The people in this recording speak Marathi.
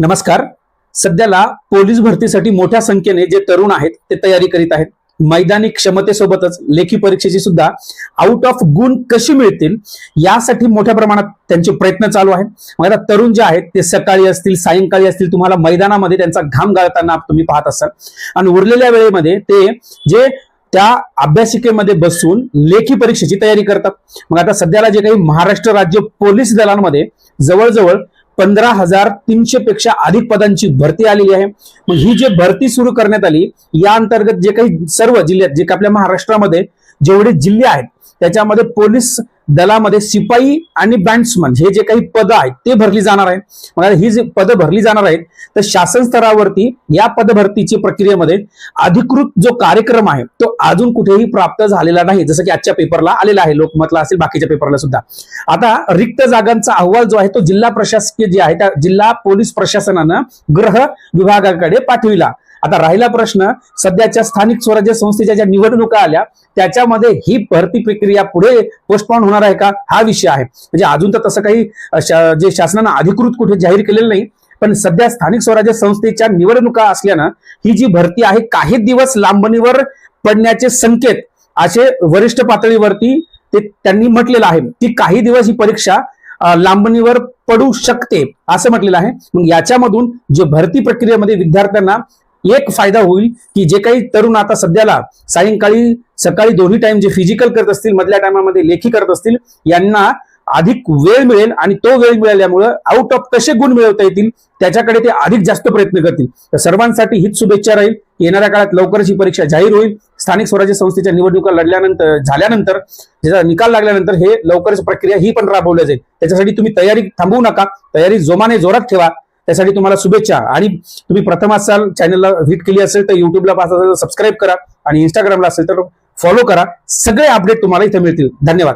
नमस्कार. सध्याला पोलीस भरतीसाठी मोठ्या संख्येने जे तरुण आहेत ते तयारी करीत आहेत. मैदानी क्षमतेसोबतच लेखी परीक्षेची सुद्धा आउट ऑफ गुण कशी मिळतील यासाठी मोठ्या प्रमाणात त्यांचे प्रयत्न चालू आहेत. मग आता तरुण जे आहेत ते सकाळी असतील सायंकाळी असतील तुम्हाला मैदानामध्ये त्यांचा घाम गाळताना तुम्ही पाहत असाल. आणि उरलेल्या वेळेमध्ये ते जे त्या अभ्यासिकेमध्ये बसून लेखी परीक्षेची तयारी करतात. मग आता सध्याला जे काही महाराष्ट्र राज्य पोलीस दलांमध्ये जवळजवळ पंधरा हजार तीनशे पेक्षा अधिक पदांची भरती आलेली आहे. मग ही जी भरती सुरू करण्यात आली या अंतर्गत जे काही सर्व जिल्ह्यात जे काही आपल्या महाराष्ट्रामध्ये जेवढे जिल्हे आहेत त्याच्यामध्ये पोलीस दलामध्ये शिपाई आणि बँड्समन हे जे काही पद आहेत ते भरली जाणार आहेत. मग ही जी पदं भरली जाणार आहेत तर शासन स्तरावरती या पदभरतीची प्रक्रियेमध्ये अधिकृत जो कार्यक्रम आहे तो अजून कुठेही प्राप्त झालेला नाही जसं की आजच्या पेपरला आलेला आहे लोकमतला असेल बाकीच्या पेपरला सुद्धा. आता रिक्त जागांचा अहवाल जो आहे तो जिल्हा प्रशासकीय जे आहे त्या जिल्हा पोलीस प्रशासनानं गृह विभागाकडे पाठविला. आता राहिला प्रश्न सध्याच्या स्थानिक स्वराज्य संस्थेच्या ज्या निवडणुका आल्या त्याच्यामध्ये ही भरती प्रक्रिया पुढे पोस्टपॉन होणार आहे का? हा विषय आहे. म्हणजे अजून तर तसं काही शा- जे शासनानं अधिकृत कुठे जाहीर केलेलं नाही पण सध्या स्थानिक स्वराज्य संस्थेच्या निवडणुका असल्यानं ही जी भरती आहे काही दिवस लांबणीवर पडण्याचे संकेत असे वरिष्ठ पातळीवरती ते त्यांनी म्हटलेलं आहे. की काही दिवस ही परीक्षा लांबणीवर पडू शकते असं म्हटलेलं आहे. मग याच्यामधून जे भरती प्रक्रियेमध्ये विद्यार्थ्यांना एक फायदा होईल की जे काही तरुण आता सध्याला सायंकाळी सकाळी दोन्ही टाइम जे फिजिकल करत असतील मधल्या टायमामध्ये लेखी करत असतील यांना अधिक वेळ मिळेल आणि तो वेळ मिळाल्यामुळं आउट ऑफ कसे गुण मिळवता येतील त्याच्याकडे ते अधिक जास्त प्रयत्न करतील. तर सर्वांसाठी हीच शुभेच्छा राहील येणाऱ्या काळात लवकरच ही परीक्षा जाहीर होईल. स्थानिक स्वराज्य संस्थेच्या निवडणुका लढल्यानंतर झाल्यानंतर ज्याचा निकाल लागल्यानंतर हे लवकरच प्रक्रिया ही पण राबवल्या जाईल. त्याच्यासाठी तुम्ही तयारी थांबवू नका. तयारी जोमाने जोरात ठेवा. त्यासाठी तुम्हाला शुभेच्छा. आणि तुम्ही प्रथम असाल चॅनलला व्हिट केली असेल तर युट्यूबला पाहत असेल तर सबस्क्राईब करा आणि इंस्टाग्रामला असेल तर फॉलो करा. सगळे अपडेट तुम्हाला इथे मिळतील. धन्यवाद.